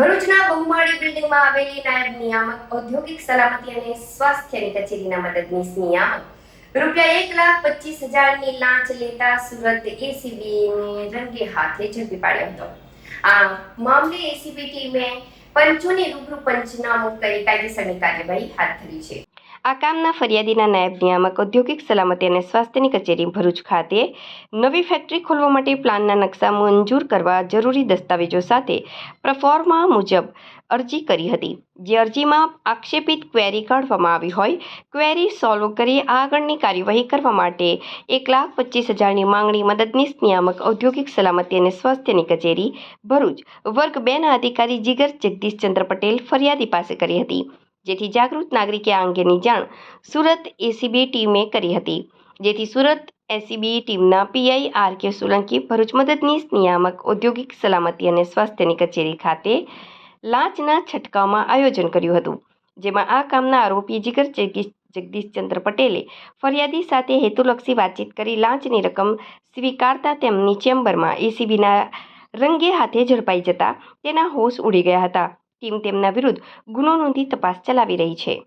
ભરૂચના બહુમાળી બિલ્ડિંગમાં આવેલી નાયબ નિયામક, ઔદ્યોગિક સલામતી અને સ્વાસ્થ્યની કચેરીના મદદનીશ નિયામક. રૂપિયા એક લાખ પચીસ હજારની લાંચ લેતા સુરત એસીબીને રંગે હાથે ઝડપી પાડ્યો હતો. આ મામલે એસીબી ટીમે પંચોને રૂબરૂ પંચનામું કરી કાયદેસરની કાર્યવાહી હાથ ધરી છે. આ કામના ફરિયાદીના નાયબ નિયામક ઔદ્યોગિક સલામતી અને સ્વાસ્થ્યની કચેરી ભરૂચ ખાતે નવી ફેક્ટરી ખોલવા માટે પ્લાનના નકશા મંજૂર કરવા જરૂરી દસ્તાવેજો સાથે પ્રફોર્મા મુજબ અરજી કરી હતી. જે અરજીમાં આક્ષેપિત ક્વેરી કાઢવામાં આવી હોય ક્વેરી સોલ્વ કરી આગળની કાર્યવાહી કરવા માટે એક લાખ પચીસ હજારની માંગણી મદદનીશ નિયામક ઔદ્યોગિક સલામતી અને સ્વાસ્થ્યની કચેરી ભરૂચ. વર્ગ બેના અધિકારી જીગર જગદીશચંદ્ર પટેલ ફરિયાદી પાસે કરી હતી. જેથી જાગૃત નાગરિકે આ અંગેની જાણ સુરત એસીબી ટીમે કરી હતી. જેથી સુરત એસીબી ટીમના PI R K Solanki Bharuch મદદનીશ નિયામક ઔદ્યોગિક સલામતી અને સ્વાસ્થ્યની કચેરી ખાતે લાંચના છંટકાવમાં આયોજન કર્યું હતું. જેમાં આ કામના આરોપી જીગર જગદીશ જગદીશચંદ્ર પટેલે ફરિયાદી સાથે હેતુલક્ષી વાતચીત કરી લાંચની રકમ સ્વીકારતા તેમની ચેમ્બરમાં એસીબીના રંગે હાથે ઝડપાઈ જતા તેના હોશ ઉડી ગયા હતા. ટીમ તેમના વિરુદ્ધ ગુનો નોંધી તપાસ ચલાવી રહી છે.